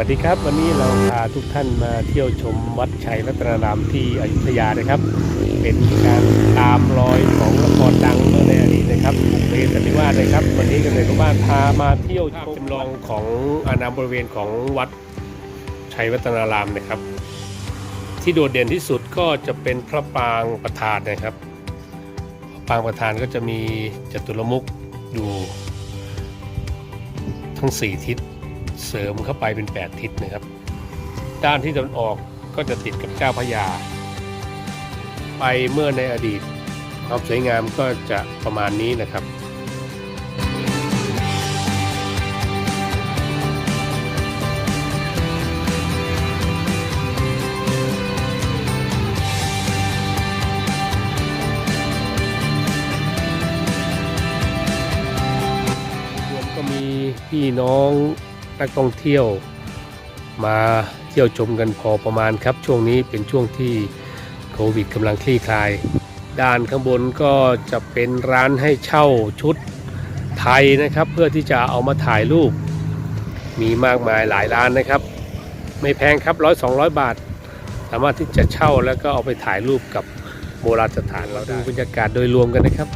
วัสดีครับ วันนี้เราพาทุกท่านมาเที่ยวชมวัดชัยรัตนารามที่อยุธยานะครับ เป็นการตามรอยของละครดังเมื่อในอดีตนะครับบุพเพสันนิวาสนะครับ วันนี้กันเลยก็บ้านพามาเที่ยวชมจำลองของอาณาบริเวณของวัดชัยรัตนารามนะครับ ที่โดดเด่นที่สุดก็จะเป็นพระปรางประธานนะครับปรางประธานก็จะมีจตุรมุขอยู่ทั้งสี่ทิศ เสริมเข้าไปเป็น 8 ทิศนะครับ ด้านที่ตะวันออกก็จะติดกับเจ้าพระยาไปเมื่อในอดีต ความสวยงามก็จะประมาณนี้นะครับรวมก็มีพี่น้อง นักท่องเที่ยวมาเที่ยวชมกันพอประมาณครับ ช่วงนี้เป็นช่วงที่โควิดกำลังคลี่คลาย ด้านข้างบนก็จะเป็นร้านให้เช่าชุดไทยนะครับ เพื่อที่จะเอามาถ่ายรูป มีมากมายหลายร้านนะครับ ไม่แพงครับร้อยสองร้อยบาท สามารถที่จะเช่าแล้วก็เอาไปถ่ายรูปกับโบราณสถานเราดูบรรยากาศโดยรวมกันนะครับ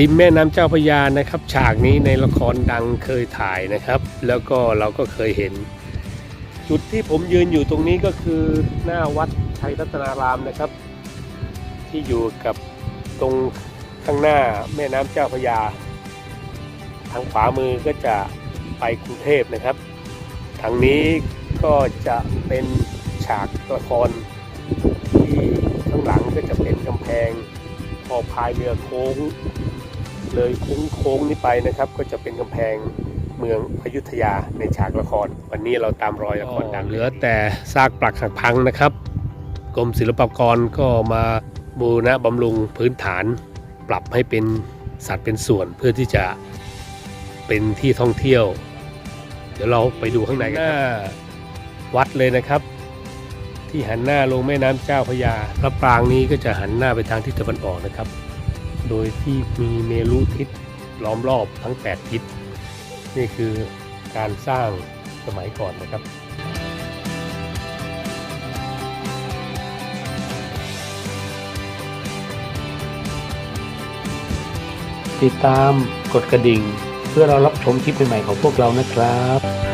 ริมแม่น้ำเจ้าพระยานะครับ ฉากนี้ในละครดังเคยถ่ายนะครับ แล้วก็เราก็เคยเห็น จุดที่ผมยืนอยู่ตรงนี้ก็คือหน้าวัดชัยรัตนารามนะครับ ที่อยู่กับตรงข้างหน้าแม่น้ำเจ้าพระยา ทางขวามือก็จะไปกรุงเทพนะครับ ทางนี้ก็จะเป็นฉากละครที่ข้างหลังก็จะเป็นกำแพงพอพายเรือโค้ง เลยโค้งโค้งนี้ไปนะครับ ก็จะเป็นกำแพงเมืองอยุธยาในฉากละคร วันนี้เราตามรอยละครดังเหลือแต่ซากปรักหักพังนะครับ กรมศิลปากรก็มาบูรณะบำรุงพื้นฐาน ปรับให้เป็นสัตว์เป็นส่วนเพื่อที่จะเป็นที่ท่องเที่ยว เดี๋ยวเราไปดูข้างในกันครับวัดเลยนะครับ ที่หันหน้าลงแม่น้ำเจ้าพระยาพระปรางนี้ก็จะหันหน้าไปทางทิศตะวันออกนะครับ โดยที่มีเมรุทิศล้อมรอบทั้ง 8 ทิศ นี่คือการสร้างสมัยก่อนนะครับติดตามกดกระดิ่ง เพื่อเรารับชมคลิปใหม่ๆของพวกเรานะครับ